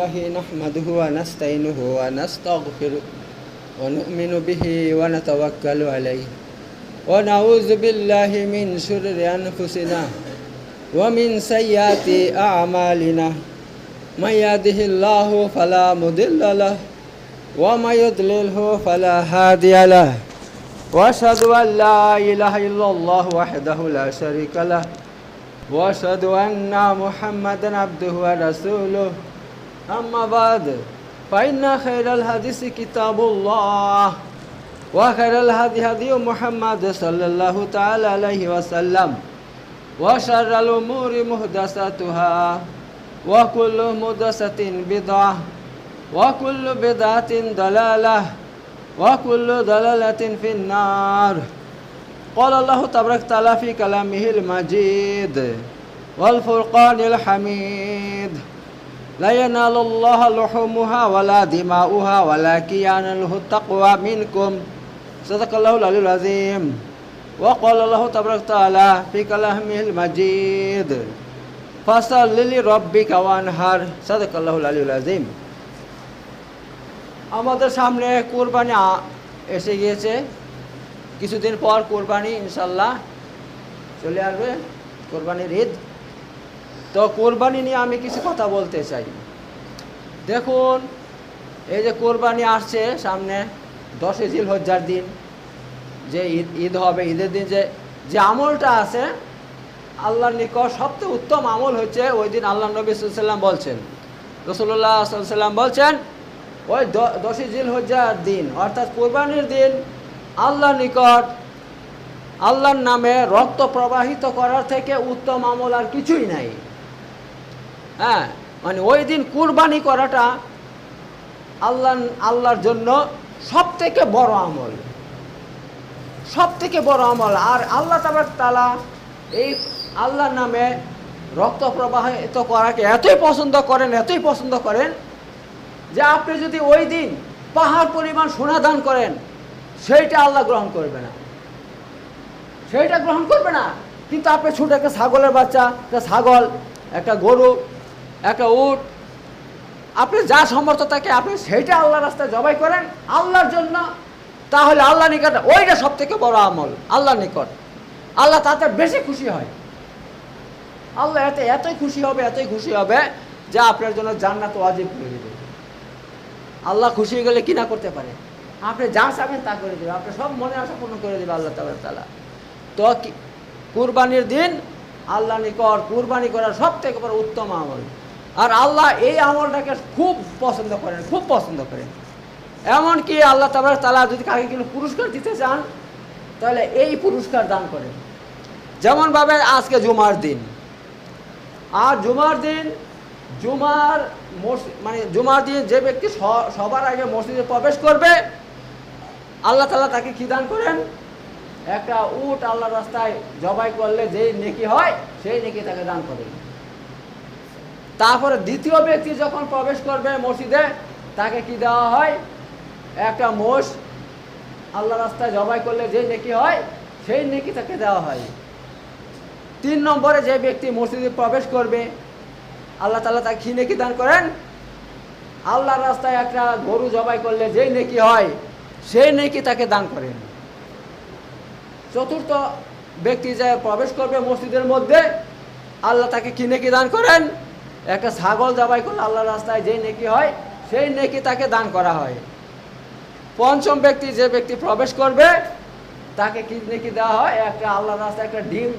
الله نحمده ونستعينه ونستغفره ونؤمن به ونتوكل عليه ونعوذ بالله من شرور أنفسنا ومن سيئات أعمالنا من يهده الله فلا مضل له ومن يضلله فلا هادي له واشهد ان لا اله الا الله وحده لا شريك له واشهد ان محمدا عبده ورسوله أما بعد فإن خير الحديث كتاب الله وخير الهدي هدي محمد صلى الله تعالى عليه وسلم وشر الأمور محدثاتها وكل محدثه بدعة وكل بدعة ضلالة وكل ضلالة في النار. قال الله تبارك وتعالى في كلامه المجيد والفرقان الحميد. لا ينال الله لحومها ولا دماؤها ولكن يناله التقوى منكم صدق الله العلي العظيم وقال الله تبارك وتعالى في كلامه المجيد فصل لربك وانهر صدق الله العلي العظيم আমাদের সামনে কোরবানি আ- এসে গিয়েছে কিছুদিন পর কোরবানি ইনশাল্লাহ চলে আসবে কোরবানির ঈদ তো কোরবানি নিয়ে আমি কিছু কথা বলতে চাই। দেখুন, এই যে কোরবানি আসছে সামনে দশই জিল হজ্জার দিন, যে ঈদ ঈদ হবে, ঈদের দিন যে যে আমলটা আছে, আল্লাহর নিকট সবচেয়ে উত্তম আমল হচ্ছে ওই দিন আল্লাহ নবী সাল্লাম বলছেন। রসুল্লাহ সাল্লাম বলছেন, ওই দশই জিল হজ্জার দিন, অর্থাৎ কোরবানির দিন, আল্লাহর নিকট, আল্লাহর নামে রক্ত প্রবাহিত করার থেকে উত্তম আমল আর কিছুই নাই। হ্যাঁ মানে ওই দিন কুরবানি করাটা আল্লাহ, আল্লাহর জন্য সব থেকে বড় আমল। সব থেকে বড় আমল। আর আল্লাহ তাবার তালা এই আল্লাহর নামে রক্ত প্রবাহিত করাকে এতই পছন্দ করেন, এতই পছন্দ করেন যে আপনি যদি ওই দিন পাহাড় পরিমাণ সোনা দান করেন, সেইটা আল্লাহ গ্রহণ করবে না। সেইটা গ্রহণ করবে না। কিন্তু আপনি ছোট একটা ছাগলের বাচ্চা, একটা ছাগল, একটা গরু একটা উট আপনি যা সমর্থ থাকে আপনি সেইটা আল্লাহ রাস্তায় জবাই করেন আল্লাহর জন্য। তাহলে আল্লাহ নিকট ওইটা সব থেকে বড় আমল আল্লাহ নিকট। আল্লাহ তাতে বেশি খুশি হয়। আল্লাহ এতে এতই খুশি হবে, এতই খুশি হবে যে আপনার জন্য জান্নাত ওয়াজিব করে দেবে। আল্লাহ খুশি হয়ে গেলে কি না করতে পারে? আপনি যা চাবেন তা করে দেবে। আপনি সব মনে আশা পূর্ণ করে দেবে আল্লাহ তালা তালা তো কুরবানির দিন আল্লাহ নিকট কুরবানি করার সব থেকে বড় উত্তম আমল। আর আল্লাহ এই আমলটাকে খুব পছন্দ করেন, খুব পছন্দ করেন। এমনকি আল্লাহ তাবার তালা যদি কাকে কোনো পুরস্কার দিতে চান, তাহলে এই পুরস্কার দান করেন। যেমনভাবে আজকে জুমার দিন। আর জুমার দিন, জুমার মানে জুমার দিন যে ব্যক্তি সবার আগে মসজিদে প্রবেশ করবে, আল্লাহ তালা তাকে কি দান করেন? একটা উট আল্লাহ রাস্তায় জবাই করলে যেই নেকি হয়, সেই নেকি তাকে দান করেন। তারপরে দ্বিতীয় ব্যক্তি যখন প্রবেশ করবে মসজিদে, তাকে কি দেওয়া হয়? একটা মোষ। আল্লাহ রাস্তায় জবাই করলে যে নেকি হয়, সেই নেকি তাকে দেওয়া হয়। তিন নম্বরে যে ব্যক্তি মসজিদে প্রবেশ করবে, আল্লাহ তালা তাকে কি নেকি দান করেন? আল্লাহর রাস্তায় একটা গরু জবাই করলে যেই নেকি হয়, সেই নেকি তাকে দান করেন। চতুর্থ ব্যক্তি যে প্রবেশ করবে মসজিদের মধ্যে, আল্লাহ তাকে কি নেকি দান করেন? একটা ছাগল জবাই করলে আল্লাহর রাস্তায় যেই নেকি হয়, সেই নেকি তাকে দান করা হয়। পঞ্চম ব্যক্তি যে ব্যক্তি প্রবেশ করবে, তাকে কি নেকি দেওয়া হয়? একটা আল্লাহর রাস্তায় একটা ডিম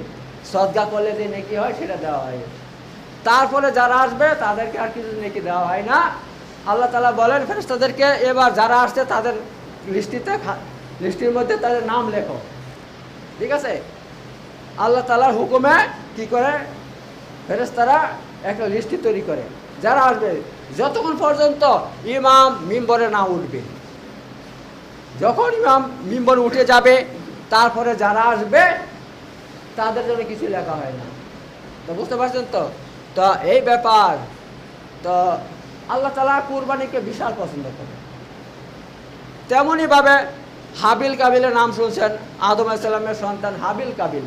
সদগা করলে যে নেকি হয়, সেটা দেওয়া হয়। তারপরে যারা আসবে, তাদেরকে আর কিছু নেকি দেওয়া হয় না। আল্লাহ তালা বলেন ফেরেস্তাদেরকে এবার যারা আসছে, তাদের লিস্টিতে লিস্টির মধ্যে তাদের নাম লেখো। ঠিক আছে? আল্লাহ তালার হুকুমে কি করে? ফেরেস্তারা একটা লিস্টি তৈরি করে। যারা আসবে, যতক্ষণ পর্যন্ত ইমাম মিম্বরে না উঠবে। যখন ইমাম মিম্বর উঠে যাবে, তারপরে যারা আসবে, তাদের জন্য কিছু লেখা হয় না। তো বুঝতে পারছেন তো? তো এই ব্যাপার, তো আল্লাহ তালা কুরবানিকে বিশাল পছন্দ করে। তেমনইভাবে হাবিল কাবিলের নাম শুনছেন, আদম আলাইসাল্লামের সন্তান হাবিল কাবিল।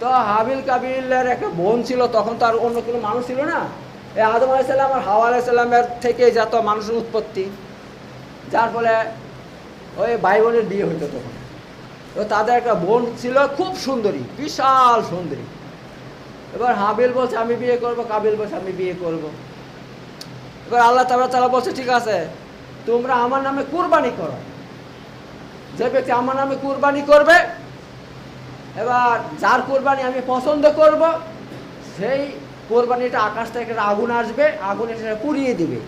তো হাবিল কাবিলের একটা বোন ছিল, তখন তো আর অন্য কোনো মানুষ ছিল না। এই আদম আলাইসাল্লাম আর হাওয়া আলাইসাল্লামের থেকে যত মানুষের উৎপত্তি, যার ফলে ওই ভাই বোনের বিয়ে হইতো তখন। তো তাদের একটা বোন ছিল, খুব সুন্দরী, বিশাল সুন্দরী। এবার হাবিল বলছে, আমি বিয়ে করব। কাবিল বলছে, আমি বিয়ে করব। এবার আল্লাহ তালা তারা বলছে, ঠিক আছে, তোমরা আমার নামে কুরবানি করো। যে ব্যক্তি আমার নামে কুরবানি করবে এবার যার কোরবানি আমি পছন্দ করব, সেই কোরবানিটা আকাশ থেকে আগুন আসবে, আগুন এসে পুড়িয়ে দিবে।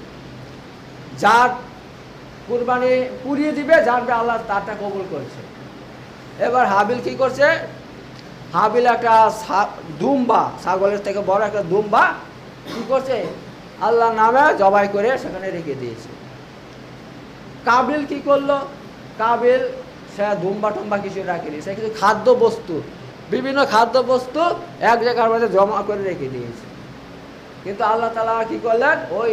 যার কোরবানি পুড়িয়ে দিবে, জানবে আল্লাহ তারটা কবুল করছে। এবার হাবিল কি করছে? হাবিল একটা দুম্বা, ছাগলের থেকে বড় একটা দুম্বা কি করছে? আল্লাহ নামে জবাই করে সেখানে রেখে দিয়েছে। কাবিল কি করল? কাবিল সে দুম্বা টুম্বা কিছু রাখেনি, সে কিছু খাদ্য বস্তু বিভিন্ন খাদ্য বস্তু এক জায়গার মধ্যে জমা করে রেখে দিয়েছে। কিন্তু আল্লাহ তালা কি করলেন? ওই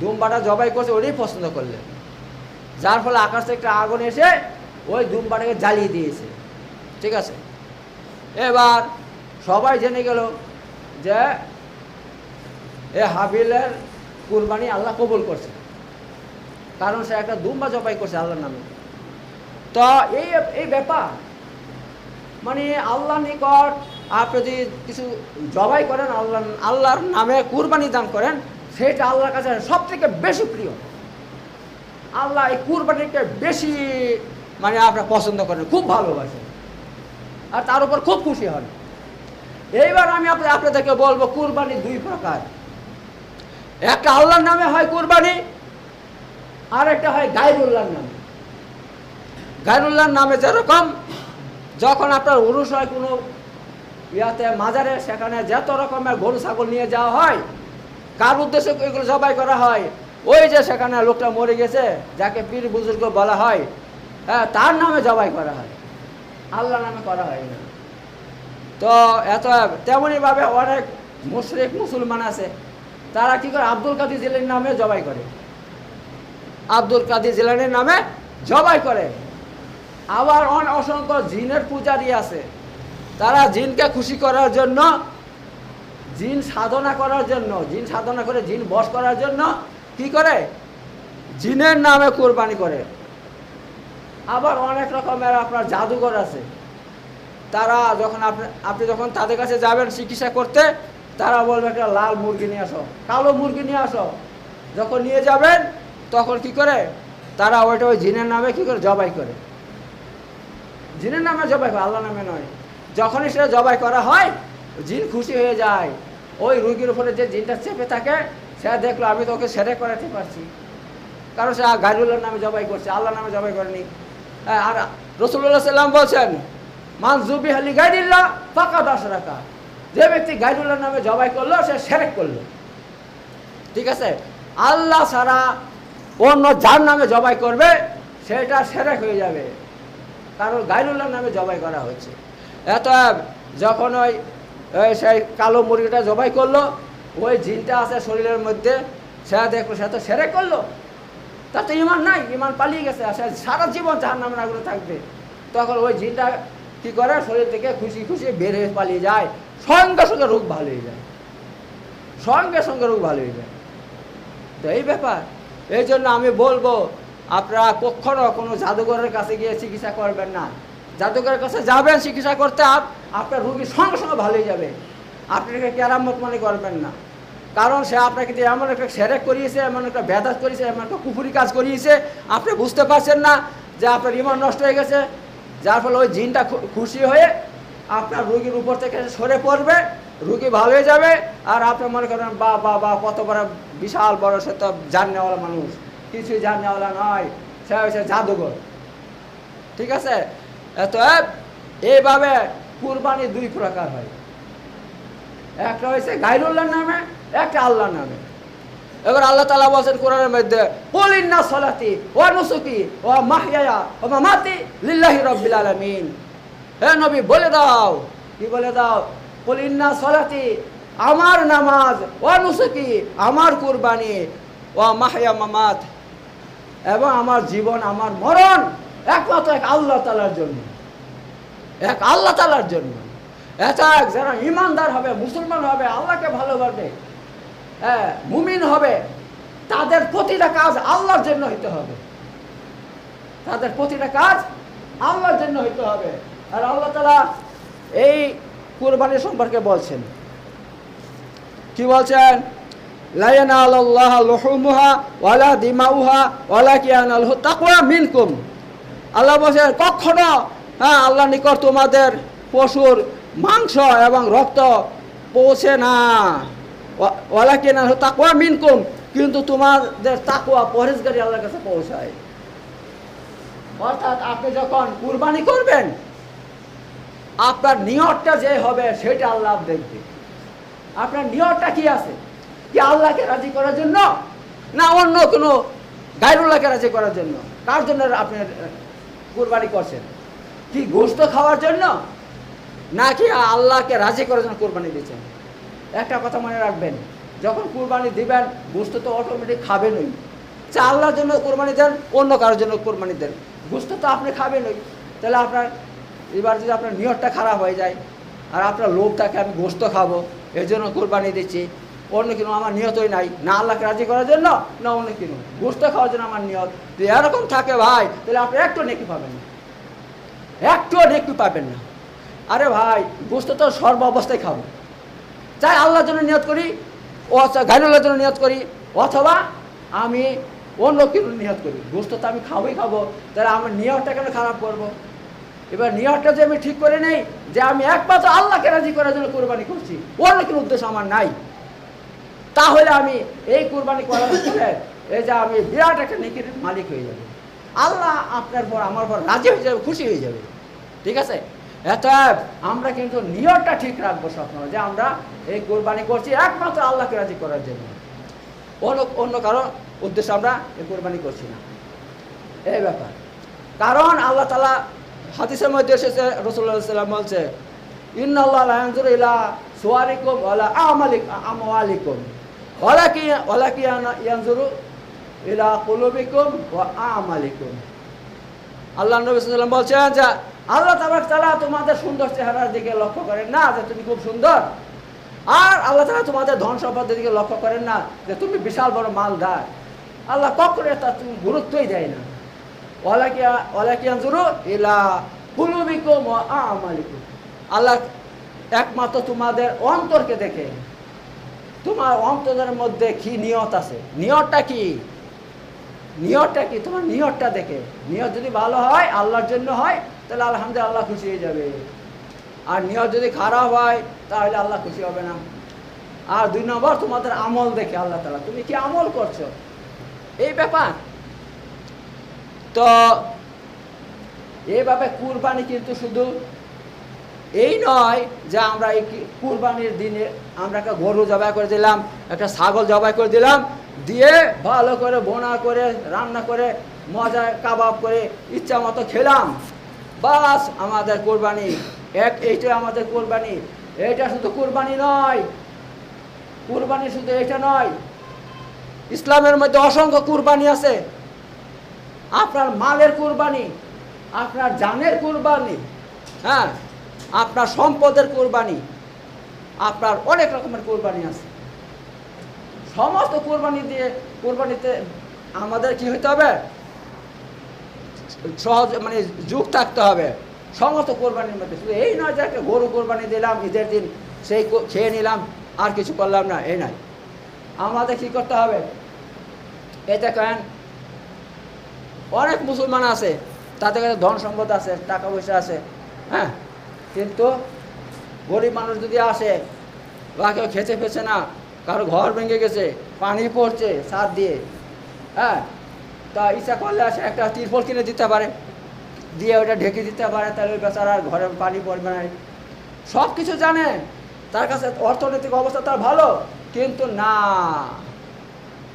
দুম্বাটা জবাই করছে, ওটাই পছন্দ করলেন। যার ফলে আকাশে একটা আগুন এসে ওই দুম্বাটাকে জ্বালিয়ে দিয়েছে। ঠিক আছে? এবার সবাই জেনে গেল যে এ হাবিলের কুরবানি আল্লাহ কবুল করছে। কারণ সে একটা দুম্বা জবাই করছে আল্লাহর নামে। তো এই এই ব্যাপার। মানে আল্লাহ নিকট আপনি যদি কিছু জবাই করেন, আল্লাহ, আল্লাহর নামে কুরবানি দান করেন, সেটা আল্লাহর কাছে সব থেকে বেশি প্রিয়। আল্লাহ এই কুরবানিকে বেশি মানে আপনার পছন্দ করেন, খুব ভালোবাসেন। আর তার উপর খুব খুশি হন। এইবার আমি আপনি, আপনাদেরকে বলব, কুরবানি দুই প্রকার। একটা আল্লাহর নামে হয় কুরবানি আর একটা হয় গাইরুল্লাহর নামে। গাইরুল্লাহর নামে যেরকম, যখন আপনার উরুষ হয় কোনো ইয়াতে, মাজারে, সেখানে যত রকমের গরু, ছাগল নিয়ে যাওয়া হয়, কার উদ্দেশ্যে এগুলো জবাই করা হয়? ওই যে সেখানে লোকটা মরে গেছে, যাকে পীর বুজুর্গ বলা হয় হ্যাঁ তার নামে জবাই করা হয়। আল্লাহ নামে করা হয় না। তো এত তেমনইভাবে অনেক মুশরিক মুসলমান আছে, তারা কি করে? আব্দুল কাদির জিলানির নামে জবাই করে। আব্দুল কাদির জিলানির নামে জবাই করে। আবার অসংখ্য জিনের পূজারি আছে। তারা জিনকে খুশি করার জন্য, জিন সাধনা করার জন্য, জিন সাধনা করে জিন বস করার জন্য কি করে? জিনের নামে কোরবানি করে। আবার অনেক রকমের আপনার জাদুঘর আছে। তারা যখন আপনি আপনি যখন তাদের কাছে যাবেন চিকিৎসা করতে, তারা বলবে একটা লাল মুরগি নিয়ে আসো, কালো মুরগি নিয়ে আসো। যখন নিয়ে যাবেন, তখন কি করে? তারা ওইটা ওই জিনের নামে কি করে? জবাই করে। জিনের নামে জবাই করে আল্লাহ নামে নয়। যখনই সেটা জবাই করা হয়, জিন খুশি হয়ে যায়। ওই রুগীর উপরে যে জিনটা চেপে থাকে, সে দেখল, আমি তো ওকে সেরে করাতে পারছি। কারণ সে গাইরুল্লাহর নামে জবাই করছে আল্লাহ নামে জবাই করেনি। আর রসুল্লাহ সাল্লাম বলছেন, মান জুবি হালি গাইডুল্লাহ ফাঁকা দশ রাখা যে ব্যক্তি গাইডুল্লাহর নামে জবাই করল, সে সেরেক করল। ঠিক আছে? আল্লাহ ছাড়া অন্য যার নামে জবাই করবে, সেটা সেরেক হয়ে যাবে। কারণ গাইরুল্লাহর নামে জবাই করা হচ্ছে এত যখন ওই সেই কালো মুরগিটা জবাই করল, ওই জিনটা আছে শরীরের মধ্যে, সে দেখল, সে তো সেরে করল। তার তো ইমান নাই, ইমান পালিয়ে গেছে সে সারা জীবন যার নামে নাগুলো থাকবে। তখন ওই জিনটা কি করে? শরীর থেকে খুশি খুশি বের হয়ে পালিয়ে যায়। সঙ্গে সঙ্গে রোগ ভালো হয়ে যায়। সঙ্গে সঙ্গে রোগ ভালো হয়ে যায়। তো এই ব্যাপার। এই জন্য আমি বলব আপনারা কখনো কোনো জাদুঘরের কাছে গিয়ে চিকিৎসা করবেন না। জাদুঘরের কাছে যাবেন, চিকিৎসা করতে আপ- আপনার রুগী সঙ্গে সঙ্গে ভালো হয়ে যাবে। আপনি এটাকে কেরামত মনে করবেন না। কারণ সে আপনাকে যে এমন একটা সেরেক করিয়েছে, এমন একটা ব্যাধাত করিয়েছে, এমন একটা কুফুরি কাজ করিয়েছে, আপনি বুঝতে পারছেন না যে আপনার ইমান নষ্ট হয়ে গেছে। যার ফলে ওই জিনটা খুশি হয়ে আপনার রুগীর উপর থেকে সরে পড়বে, রুগী ভালো হয়ে যাবে। আর আপনি মনে করেন বা বা বা কত বড় বিশাল বড় সে তো জাননেওয়ালা মানুষ। কিছুই জাননেওয়ালা নয়। সে হচ্ছে জাদুঘর। ঠিক আছে? এত এইভাবে কুরবানি দুই প্রকার হয়। একটা হয়েছে গাইরুল্লাহর নামে, একটা আল্লাহর নামে। এবার আল্লাহ তালা বলছেন কোরআনের মধ্যে কলিন্না সলাতি ও নুসুকি ও মাহিয়া ও মামাতি লিল্লাহি রব্বিল আলামিন। হে নবী, বলে দাও। কি বলে দাও? কলিন্না সলাতি, আমার নামাজ ও নুসুকি, আমার কুরবানি ও মাহিয়া মামাত। এবং আমার জীবন, আমার মরণ একমাত্র এক আল্লাহ তালার জন্য। এক আল্লাহ তালার জন্য। এক যারা ইমানদার হবে, মুসলমান হবে, আল্লাহকে ভালোবাসবে হ্যাঁ মুমিন হবে, তাদের প্রতিটা কাজ আল্লাহর জন্য হইতে হবে। তাদের প্রতিটা কাজ আল্লাহর জন্য হইতে হবে। আর আল্লাহ তালা এই কুরবানি সম্পর্কে বলছেন। কি বলছেন? ওয়ালা দিমাউহা ওয়ালা কিয়ানালহু তাকওয়া মিনকুম আল্লাহ বলছেন কখনো হ্যাঁ আল্লাহ নিকট তোমাদের পশুর মাংস এবং রক্ত পৌঁছে না। ওয়া- ওয়ালা কিয়ানালহু তাকওয়া মিনকুম, কিন্তু তোমাদের তাকুয়া পরেশগারি আল্লাহর কাছে পৌঁছায়। অর্থাৎ আপনি যখন কুরবানি করবেন, আপনার নিয়তটা যে হবে, সেটা আল্লাহ দেখবে। আপনার নিয়তটা কি আছে? কি আল্লাহকে রাজি করার জন্য, না অন্য কোনো গাইরুল্লাহকে রাজি করার জন্য। কার জন্য আপনি কুরবানি করছেন? কি গোস্ত খাওয়ার জন্য? নাকি আল্লাহকে রাজি করার জন্য কোরবানি দিচ্ছেন? একটা কথা মনে রাখবেন, যখন কুরবানি দিবেন গোস্ত তো অটোমেটিক খাবেনই। চা আল্লাহর জন্য কোরবানি দেন, অন্য কারোর জন্য কোরবানি দেন। গোস্ত তো আপনি খাবেনই। তাহলে আপনার, এবার যদি আপনার নিয়তটা খারাপ হয়ে যায়, আর আপনার লোভ থাকে আমি গোস্ত খাব, এর জন্য কোরবানি দিচ্ছি। অন্য কোনো আমার নিয়তই নাই। না আল্লাহকে রাজি করার জন্য, না অন্য কোনো। গোস্ত খাওয়ার জন্য আমার নিয়ত যদি এরকম থাকে ভাই, তাহলে আপনি একটু নেকি পাবেন না। একটু নেকি পাবেন না। আরে ভাই গোস্ত তো সর্ব অবস্থায় খাব। চাই আল্লাহর জন্য নিয়ত করি ও গাইনুল্লাহর জন্য নিয়ত করি, অথবা আমি অন্য কিছু নিয়ত করি। গোস্ত তো আমি খাবোই খাব। তাহলে আমার নিয়তটা কেন খারাপ করব। এবার নিয়তটা যে আমি ঠিক করে নেই, যে আমি একমাত্র আল্লাহকে রাজি করার জন্য কোরবানি করছি, অন্য কোনো উদ্দেশ্য আমার নাই। তাহলে আমি এই কোরবানি করার পরে এই যে আমি বিরাট একটা নেকির মালিক হয়ে যাবে। আল্লাহ আপনার পর, আমার পর রাজি হয়ে যাবে, খুশি হয়ে যাবে। ঠিক আছে? অতএব আমরা কিন্তু নিয়তটা ঠিক রাখব সবসময় যে আমরা এই কোরবানি করছি একমাত্র আল্লাহকে রাজি করার জন্য। অন্য অন্য কারও উদ্দেশ্যে আমরা এই কোরবানি করছি না। এই ব্যাপার। কারণ আল্লাহ তালা হাদিসের মধ্যে এসেছে রসুল্লাহ সাল্লাম বলছে লায়ানজুর ইলা সুয়ারিকুম ওয়ালা আমালিক আমওয়ালিকুম। ওয়ালা কি ওয়ালা কি ইয়ানজুরু ইলা কুলুবিকুম ওয়া আমালিকুম আল্লাহ নবী সাল্লাম বলছেন যে, আল্লাহ তাবাক তাআলা তোমাদের সুন্দর চেহারার দিকে লক্ষ্য করেন না, যে তুমি খুব সুন্দর। আর আল্লাহ তাআলা তোমাদের ধন সম্পদের দিকে লক্ষ্য করেন না, যে তুমি বিশাল বড় মালদার। আল্লাহ কখনো তার তুমি গুরুত্বই দেয় না। ওয়ালাকিয়া ওয়ালাকিয়ানজুরু ইলা কুলুবিকুম ওয়া আমালিকুম। আল্লাহ একমাত্র তোমাদের অন্তরকে দেখে তোমার অন্তরের মধ্যে কি নিয়ত আছে? নিয়তটা কি? নিয়তটা কি? তোমার নিয়তটা দেখে। নিয়ত যদি ভালো হয়, আল্লাহর জন্য হয়, তাহলে আলহামদুলিল্লাহ খুশি হয়ে যাবে। আর নিয়ত যদি খারাপ হয়, তাহলে আল্লাহ খুশি হবে না। আর দুই নম্বর, তোমাদের আমল দেখে আল্লাহ তালা তুমি কি আমল করছ? এই ব্যাপার। তো, এইভাবে কুরবানি কিন্তু শুধু এই নয় যে আমরা এই কুরবানির দিনে আমরা একটা গরু জবাই করে দিলাম, একটা ছাগল জবাই করে দিলাম, দিয়ে ভালো করে বোনা করে, রান্না করে মজায় কাবাব করে, ইচ্ছা মতো খেলাম। বাস আমাদের কোরবানি। এক, এইটাই আমাদের কোরবানি। এটা শুধু কোরবানি নয়। কুরবানি শুধু এটা নয়। ইসলামের মধ্যে অসংখ্য কুরবানি আছে। আপনার মালের কুরবানি, আপনার জানের কুরবানি হ্যাঁ? আপনার সম্পদের কোরবানি, আপনার অনেক রকমের কোরবানি আছে। সমস্ত কোরবানি দিয়ে, কোরবানিতে আমাদের কি হইতে হবে? সহজ মানে যুগ থাকতে হবে। সমস্ত কোরবানির মধ্যে, শুধু এই নয় যে একটা গরু কোরবানি দিলাম, ঈদের দিন সেই খেয়ে নিলাম, আর কিছু করলাম না, এই নয় আমাদের কি করতে হবে? এই দেখেন, অনেক মুসলমান আছে, তাদের কাছে ধন সম্পদ আছে, টাকা পয়সা আছে হ্যাঁ? কিন্তু গরিব মানুষ যদি আসে বা কেউ খেতে পেছে না, কারও ঘর ভেঙে গেছে, পানি পড়ছে সার দিয়ে হ্যাঁ? তা ইচ্ছা করলে আসে, একটা তিরপল কিনে দিতে পারে, দিয়ে ওটা ঢেকে দিতে পারে, তাহলে ওই বেচারার ঘরে পানি পড়বে না। সব কিছু জানে, তার কাছে অর্থনৈতিক অবস্থা তার ভালো, কিন্তু না,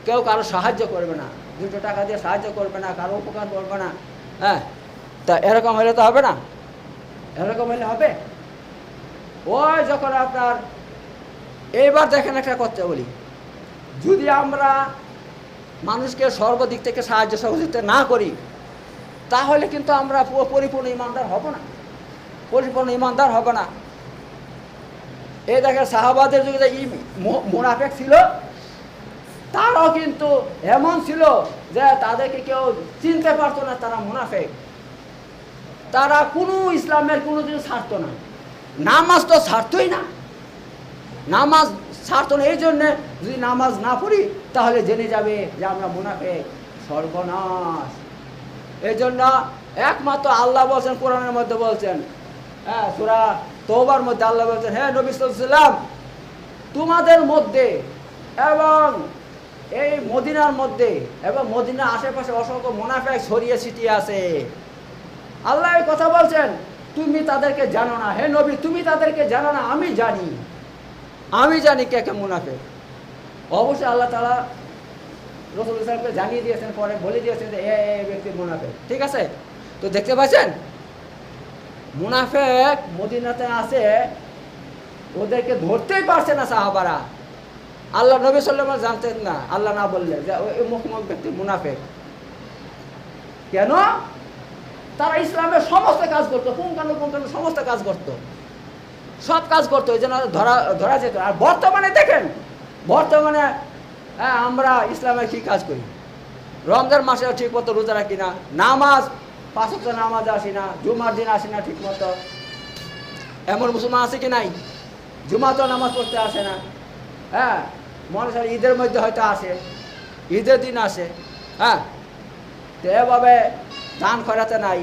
কেউ কারও সাহায্য করবে না। দুটো টাকা দিয়ে সাহায্য করবে না, কারও উপকার করবে না হ্যাঁ? তা এরকম হলে তো হবে না। এরকম হলে হবে? ওই যখন আপনার, এইবার দেখেন একটা কথা বলি। যদি আমরা মানুষকে সর্বদিক থেকে সাহায্য সহযোগিতা না করি, তাহলে কিন্তু আমরা পরিপূর্ণ ইমানদার হব না। পরিপূর্ণ ইমানদার হব না। এই দেখেন সাহাবাদের যুগে ই মোনাফেক ছিল, তারাও কিন্তু এমন ছিল যে তাদেরকে কেউ চিনতে পারতো না তারা মুনাফেক। তারা কোনো ইসলামের কোনো ছাড়তো না। নামাজ তো ছাড়তোই না। নামাজ ছাড়তো না, এই জন্যে যদি নামাজ না পড়ি, তাহলে জেনে যাবে যে আমরা মুনাফেক সর্বনাশ। এই জন্য একমাত্র আল্লাহ বলছেন, কোরআনের মধ্যে বলছেন হ্যাঁ সুরা তোবার মধ্যে আল্লাহ বলছেন হ্যাঁ নবী সাল্লাম তোমাদের মধ্যে এবং এই মদিনার মধ্যে এবং মদিনার আশেপাশে অসংখ্য মুনাফেক ছড়িয়ে ছিটিয়ে আছে। আল্লাহ কথা বলছেন, তুমি তাদেরকে জানো না। হে নবী, তুমি তাদেরকে জানো না, আমি জানি। আমি জানি কে কে মুনাফেক। অবশ্যই আল্লাহ তালা রসুল ইসলামকে জানিয়ে দিয়েছেন, পরে বলে দিয়েছেন যে, এ ব্যক্তি মুনাফেক। ঠিক আছে? তো দেখতে পাচ্ছেন? মুনাফেক মদিনাতে আছে, ওদেরকে ধরতেই পারছে না সাহাবারা। আল্লাহ নবী সাল্লাম জানতেন না। আল্লাহ না বললে যে, ওই মুখ ব্যক্তি মুনাফেক। কেন? তারা ইসলামের সমস্ত কাজ করতো পুঙ্খানু পুঙ্খানু সমস্ত কাজ করতো। সব কাজ করতো, এই জন্য ধরা ধরা যেত। আর বর্তমানে দেখেন, বর্তমানে হ্যাঁ আমরা ইসলামে কি কাজ করি? রমজান মাসে ঠিক মতো রোজা রাখি না, নামাজ, পাঁচ ওয়াক্ত নামাজ আসি না, জুমার দিন আসি না ঠিক মতো এমন মুসলমান আছে কি নাই? জুমা তো নামাজ পড়তে আসে না। হ্যাঁ মনে হয় ঈদের মধ্যে হয়তো আসে, ঈদের দিন আসে। হ্যাঁ এভাবে দান করাতে নাই,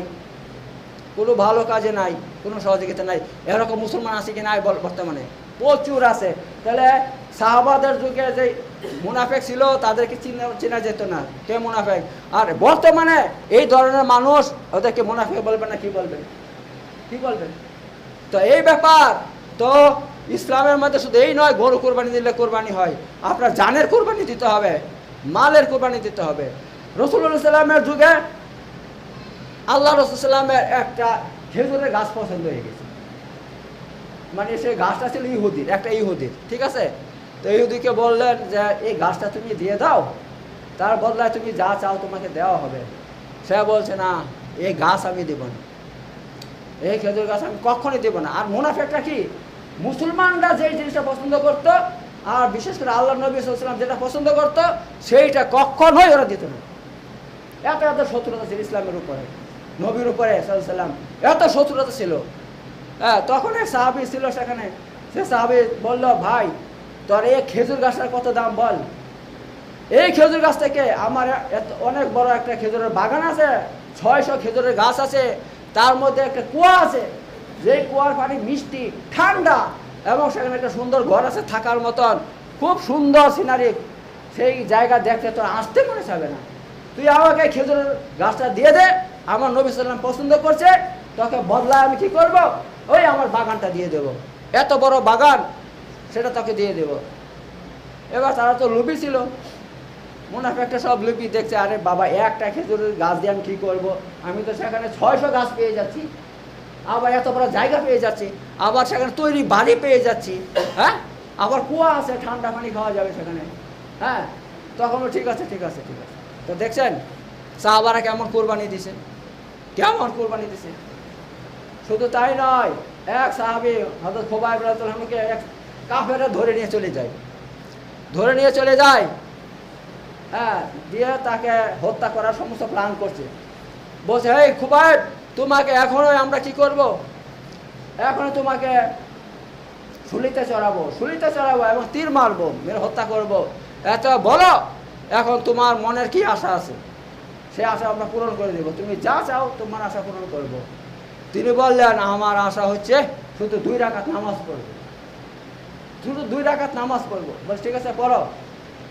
কোনো ভালো কাজে নাই, কোনো সহযোগিতা নাই। এরকম মুসলমান আছে কি নাই বর্তমানে? প্রচুর আছে। তাহলে সাহাবাদের যুগে যে মুনাফেক ছিল, তাদেরকে চিনা, চেনা যেত না। কে মুনাফেক? আর বর্তমানে এই ধরনের মানুষ, ওদেরকে মুনাফেক বলবে না কি বলবেন? কি বলবেন? তো এই ব্যাপার, তো ইসলামের মধ্যে শুধু এই নয়, গরু কোরবানি দিলে কোরবানি হয়। আপনার জানের কোরবানি দিতে হবে, মালের কোরবানি দিতে হবে। রসুল্লাহ সাল্লামের যুগে আল্লাহ রসুলামের একটা খেজুরের গাছ পছন্দ হয়ে গেছে। মানে সেই গাছটা ছিল ইহুদির, একটা ইহুদির, ঠিক আছে? তো ইহুদিকে বললেন যে, এই গাছটা তুমি দিয়ে দাও, তার বদলায় তুমি যা চাও তোমাকে দেওয়া হবে। সে বলছে, না, এই গাছ আমি দেব না। এই খেজুর গাছ আমি কখনই দেবো না। আর মুনাফেকটা কি? মুসলমানরা যেই জিনিসটা পছন্দ করত, আর বিশেষ করে আল্লাহ নবী সাল্লাম যেটা পছন্দ করত, সেইটা কখনোই ওরা দিত না। এত এত শত্রুতা ছিল ইসলামের উপরে, নবীর উপরে সাল্লাম। এত শত্রুতা ছিল। হ্যাঁ তখন এক সাহাবি ছিল সেখানে। সে সাহাবি বলল, ভাই, তোর এই খেজুর গাছটার কত দাম বল? এই খেজুর গাছ থেকে আমার অনেক বড় একটা খেজুরের বাগান আছে, ছয়শো খেজুরের গাছ আছে, তার মধ্যে একটা কুয়া আছে। যেই কুয়ার পানি মিষ্টি, ঠান্ডা এবং সেখানে একটা সুন্দর ঘর আছে থাকার মতন। খুব সুন্দর সিনারি সেই জায়গা দেখতে তোর আসতে মনে যাবে না। তুই আমাকে খেজুরের গাছটা দিয়ে দে, আমার নবী সাল্লাম পছন্দ করছে, তোকে বদলা আমি কি করব? ওই আমার বাগানটা দিয়ে দেব। এত বড় বাগান, সেটা তোকে দিয়ে দেব। এবার তারা তো লুবি ছিল। মুনাফেকটা সব লুবি দেখছে, আরে বাবা, একটা খেজুরের গাছ দিয়ে আমি কী করব? আমি তো সেখানে ছয়শো গাছ পেয়ে যাচ্ছি। আবার এত বড় জায়গা পেয়ে যাচ্ছি। আবার সেখানে তৈরি বাড়ি পেয়ে যাচ্ছি। হ্যাঁ? আবার কুয়া আছে, ঠান্ডা পানি খাওয়া যাবে সেখানে। হ্যাঁ? তখনও ঠিক আছে ঠিক আছে ঠিক আছে। তো দেখছেন, সাহাবারা কেমন কোরবানি দিছে? কেমন কোরবানি দিছে? শুধু তাই নয়, এক সাহাবি হয়তো খোবাই ইব্রাহিমকে এক কাফেরা ধরে নিয়ে চলে যায়। ধরে নিয়ে চলে যায় হ্যাঁ দিয়ে তাকে হত্যা করার সমস্ত প্ল্যান করছে। বলছে এই খুবাই তোমাকে এখনও আমরা কি করব? এখনও তোমাকে শুলিতে চড়াবো শুলিতে চড়াবো এবং তীর মারবো, মেরে হত্যা করব। এত বলো এখন তোমার মনের কি আশা আছে? সে আশা আমরা পূরণ করে দেবো। তুমি যা চাও, তোমার আশা পূরণ করব। তিনি বললেন, আমার আশা হচ্ছে শুধু দুই রাকাত নামাজ পড়ব। শুধু দুই রাকাত নামাজ পড়ব। বলছি ঠিক আছে, পড়ো।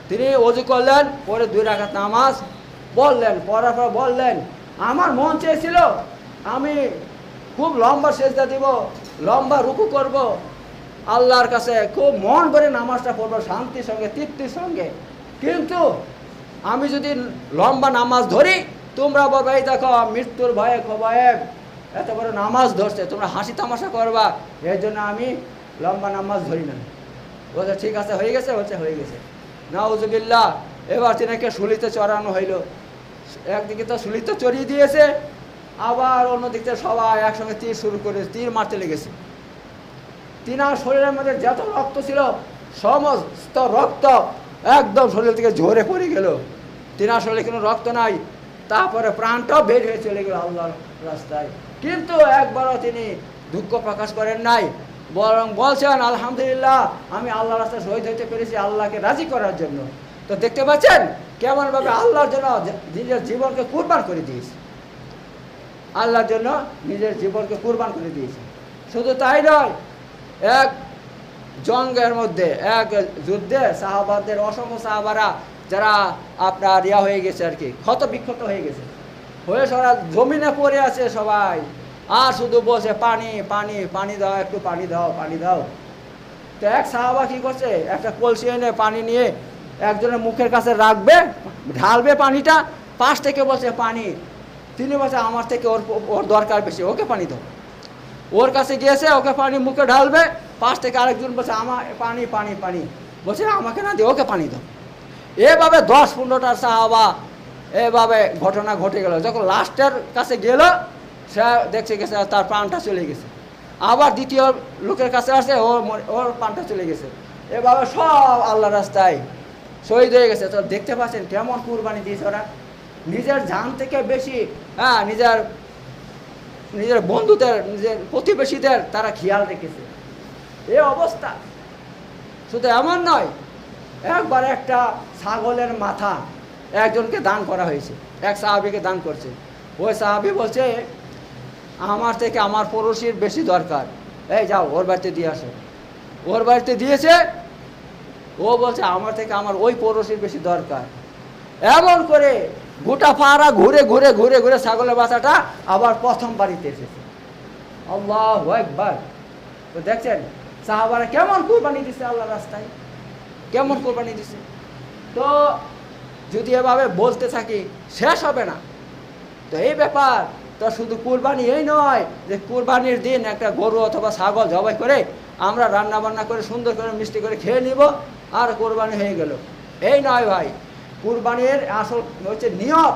তিনি অজু করলেন, পরে দুই রাকাত নামাজ বললেন। পড়ার পর বললেন, আমার মন চেয়েছিল, আমি খুব লম্বা সেজদা দিব, লম্বা রুকু করব। আল্লাহর কাছে খুব মন করে নামাজটা পড়ব, শান্তির সঙ্গে, তৃপ্তির সঙ্গে। কিন্তু আমি যদি লম্বা নামাজ ধরি, তোমরা বলবে দেখো, মৃত্যুর ভয়ে খবয়ে এত বড় নামাজ ধরছে, তোমরা হাসি তামাশা করবা। এর জন্য আমি লম্বা নামাজ ধরি না। বলছে, ঠিক আছে, হয়ে গেছে? বলছে, হয়ে গেছে। নাউজুবিল্লাহ, এবার তিনাকে শুলিতে চড়ানো হইল। একদিকে তো শুলিতে চড়িয়ে দিয়েছে, আবার অন্যদিক থেকে সবাই একসঙ্গে তীর শুরু করে তীর মারতে লেগেছে। তিনার শরীরের মধ্যে যত রক্ত ছিল, সমস্ত রক্ত একদম শরীর থেকে ঝরে পড়ে গেল। তিনার শরীরে কোনো রক্ত নাই। তারপরে প্রাণটাও বের হয়ে চলে গেল আল্লাহর রাস্তায়। কিন্তু একবারও তিনি দুঃখ প্রকাশ করেন নাই। বরং বলছেন, আলহামদুলিল্লাহ, আমি আল্লাহ রাস্তায় শহীদ হইতে পেরেছি, আল্লাহকে রাজি করার জন্য। তো দেখতে পাচ্ছেন কেমনভাবে আল্লাহর জন্য নিজের জীবনকে কুরবান করে দিয়েছে। আল্লাহর জন্য নিজের জীবনকে কুরবান করে দিয়েছে। শুধু তাই নয়, এক জঙ্গের মধ্যে এক যুদ্ধে সাহাবাদের, অসংখ্য সাহাবারা যারা আপনার ইয়া হয়ে গেছে আর কি, ক্ষত বিক্ষত হয়ে গেছে। হয়ে সরা জমিনে পড়ে আছে সবাই। আর শুধু বসে, পানি পানি পানি দাও, একটু পানি দাও পানি দাও। তো এক সাহাবা কি করছে? একটা কলসি এনে পানি নিয়ে একজনের মুখের কাছে রাখবে, ঢালবে পানিটা, পাশ থেকে বলছে, পানি। তিনি বলছে, আমার থেকে ওর ওর দরকার বেশি, ওকে পানি দাও। ওর কাছে গিয়েছে, ওকে পানি মুখে ঢালবে পাশ থেকে আরেকজন বলছে আমার পানি পানি পানি। বলছে, আমাকে না দিয়ে ওকে পানি দাও। এভাবে দশ পনেরোটার সাহাবা, এভাবে ঘটনা ঘটে গেল। যখন লাস্টের কাছে গেল, সে দেখছে গেছে, তার প্রাণটা চলে গেছে। আবার দ্বিতীয় লোকের কাছে আসে, ওর ওর প্রাণটা চলে গেছে। এভাবে সব আল্লাহ রাস্তায় শহীদ হয়ে গেছে। তো দেখতে পাচ্ছেন কেমন কুরবানি দিয়েছে ওরা। নিজের জান থেকে বেশি হ্যাঁ নিজের নিজের বন্ধুদের, নিজের প্রতিবেশীদের তারা খেয়াল রেখেছে। এ অবস্থা। শুধু এমন নয়, একবার একটা ছাগলের মাথা একজনকে দান করা হয়েছে, এক সাহাবিকে দান করছে। ওই সাহাবি বলছে, আমার থেকে আমার পড়োশির বেশি দরকার। এই যাও, ওর বাড়িতে দিয়ে আসো। ওর বাড়িতে দিয়েছে, ও বলছে, আমার থেকে আমার ওই পড়োশির বেশি দরকার। এমন করে গোটা পাড়া ঘুরে ঘুরে ঘুরে ঘুরে ছাগলের বাচ্চাটা আবার প্রথম বাড়িতে এসেছে। আল্লাহ একবার তো দেখছেন সাহাবারা কেমন কোরবানি দিছে আল্লাহ রাস্তায়? কেমন কোরবানি দিচ্ছে তো যদি এভাবে বলতে থাকি, শেষ হবে না। তো এই ব্যাপার, তো শুধু কুরবানি এই নয় যে কুরবানির দিন একটা গরু অথবা ছাগল জবাই করে আমরা রান্না বান্না করে, সুন্দর করে, মিষ্টি করে খেয়ে নিব আর কোরবানি হয়ে গেল। এই নয় ভাই, কুরবানির আসল হচ্ছে নিয়ত।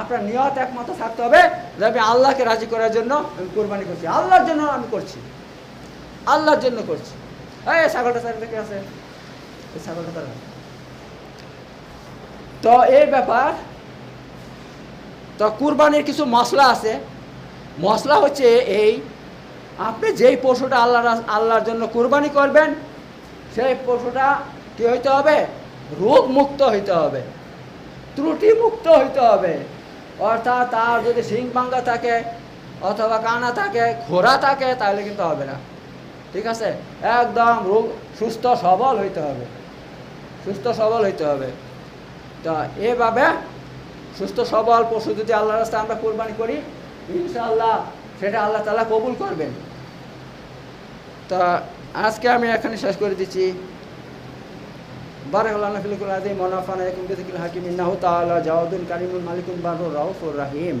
আপনার নিয়ত একমাত্র থাকতে হবে যে আমি আল্লাহকে রাজি করার জন্য আমি কোরবানি করছি। আল্লাহর জন্য আমি করছি। আল্লাহর জন্য করছি। এই ছাগলটা আছে। এই ছাগলটা তো এই ব্যাপার, তো কুরবানির কিছু মশলা আছে। মশলা হচ্ছে এই, আপনি যেই পশুটা আল্লাহ আল্লাহর জন্য কুরবানি করবেন, সেই পশুটা কি হইতে হবে? রোগ মুক্ত হইতে হবে। ত্রুটি মুক্ত হইতে হবে। অর্থাৎ তার যদি শিং ভাঙ্গা থাকে অথবা কানা থাকে খোরা থাকে, তাহলে কিন্তু হবে না। ঠিক আছে? একদম রোগ, সুস্থ সবল হইতে হবে। সুস্থ সবল হইতে হবে। তা এভাবে সুস্থ সবল পশু যদি আল্লাহ রাস্তায় আমরা কোরবানি করি, ইনশাআল্লাহ সেটা আল্লাহ তালা কবুল করবেন। তা আজকে আমি এখানে শেষ করে দিচ্ছি। বারাক আল্লাহ ফিলকুল আযীম ওয়া নাফানা ইয়াকুম বিযিকরিল হাকিম। ইন্নাহু তাআলা জাওয়াদুন কারীমুন মালিকুন বারুর রাউফুর রাহিম।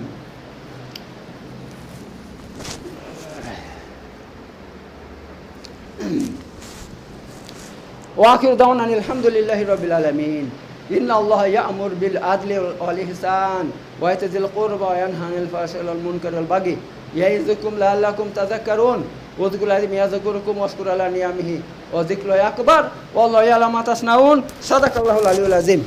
وآخر دعوانا أن الحمد لله رب العالمين إن الله يأمر بالعدل والإحسان ويأتي القربى وينهى عن الفحشاء والمنكر والبغي يعظكم لعلكم تذكرون واذكروا العظيم يذكركم واشكروا على نعمه وذكر أكبر والله يعلم ما تصنعون صدق الله العلي العظيم